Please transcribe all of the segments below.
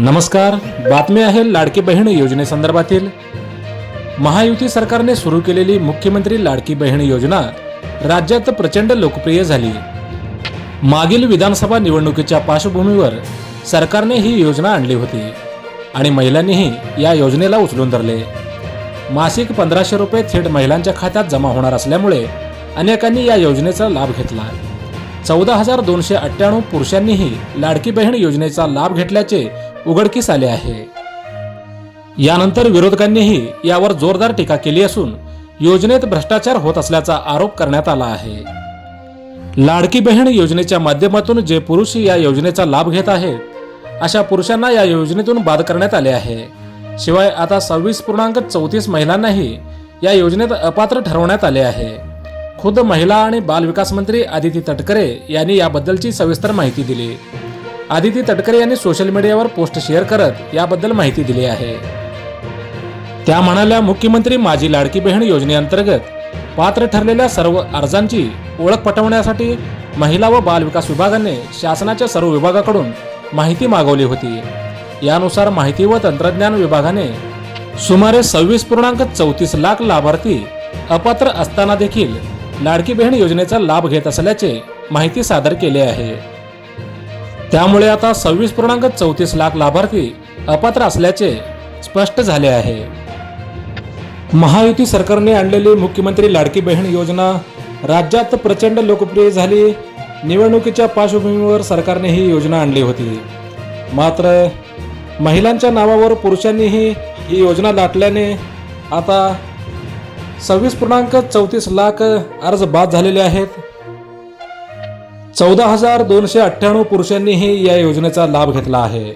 नमस्कार बातमी आहे लाडकी बहीण योजनेसंदर्भातील महायुती सरकारने सुरू केलेली मुख्यमंत्री लाडकी बहीण योजना राज्यात प्रचंड लोकप्रिय झाली. मागील विधानसभा निवडणुकीच्या पार्श्वभूमीवर सरकारने ही योजना आणली होती आणि महिलांनीही या योजनेला उचलून धरले. मासिक पंधराशे रुपये थेट महिलांच्या खात्यात जमा होणार असल्यामुळे अनेकांनी या योजनेचा लाभ घेतला. चौदा हजार दोनशे अठ्ठ्याण्णव पुरुषांनीही लाडकी बहीण योजनेचा लाभ घेतल्याचे उघडकीस आले आहे. यानंतर विरोधकांनीही यावर जोरदार टीका केली असून योजनेत भ्रष्टाचार होत असल्याचा आरोप करण्यात आला आहे. लाडकी बहीण योजनेच्या माध्यमातून जे पुरुष या योजनेचा लाभ घेत आहेत अशा पुरुषांना या योजनेतून बाद करण्यात आले आहे. शिवाय आता सव्वीस पूर्णांक चौतीस महिलांनाही या योजनेत अपात्र ठरवण्यात आले आहे. खुद महिला आणि बालविकास मंत्री आदिती तटकरे यांनी याबद्दलची सविस्तर माहिती दिली. आदिती तटकरे यांनी सोशल मीडियावर पोस्ट शेअर करत याबद्दल माहिती दिली आहे. त्या म्हणाल्या मुख्यमंत्री माझी लाडकी बहीण योजनेअंतर्गत पात्र ठरलेल्या सर्व अर्जांची ओळख पटवण्यासाठी महिला व बाल विकास विभागाने शासनाच्या सर्व विभागाकडून माहिती मागवली होती. यानुसार माहिती व तंत्रज्ञान विभागाने सुमारे सव्वीस पूर्णांक चौतीस लाख लाभार्थी अपात्र असताना देखील लाडकी बहीण योजनेचा लाभ घेत असल्याचे माहिती सादर केली आहे. त्यामुळे आता सव्वीस पूर्णांक चौतीस लाख लाभार्थी अपात्र असल्याचे स्पष्ट झाले आहे. महायुती सरकारने आणलेली मुख्यमंत्री लाडकी बहीण योजना राज्यात प्रचंड लोकप्रिय झाली. निवडणुकीच्या पार्श्वभूमीवर सरकारने ही योजना आणली होती. मात्र महिलांच्या नावावर पुरुषांनीही ही योजना लाटल्याने आता सव्वीस पूर्णांक चौतीस लाख अर्ज बाद झालेले आहेत. चौदा हजार दोनशे अठ्ठ्याण्णव पुरुषांनीही या योजनेचा लाभ घेतला आहे.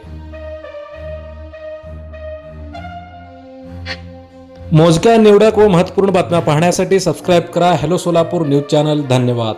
मोजक्या निवडक व महत्त्वपूर्ण बातम्या पाहण्यासाठी सबस्क्राईब करा. हॅलो सोलापूर न्यूज चॅनल धन्यवाद.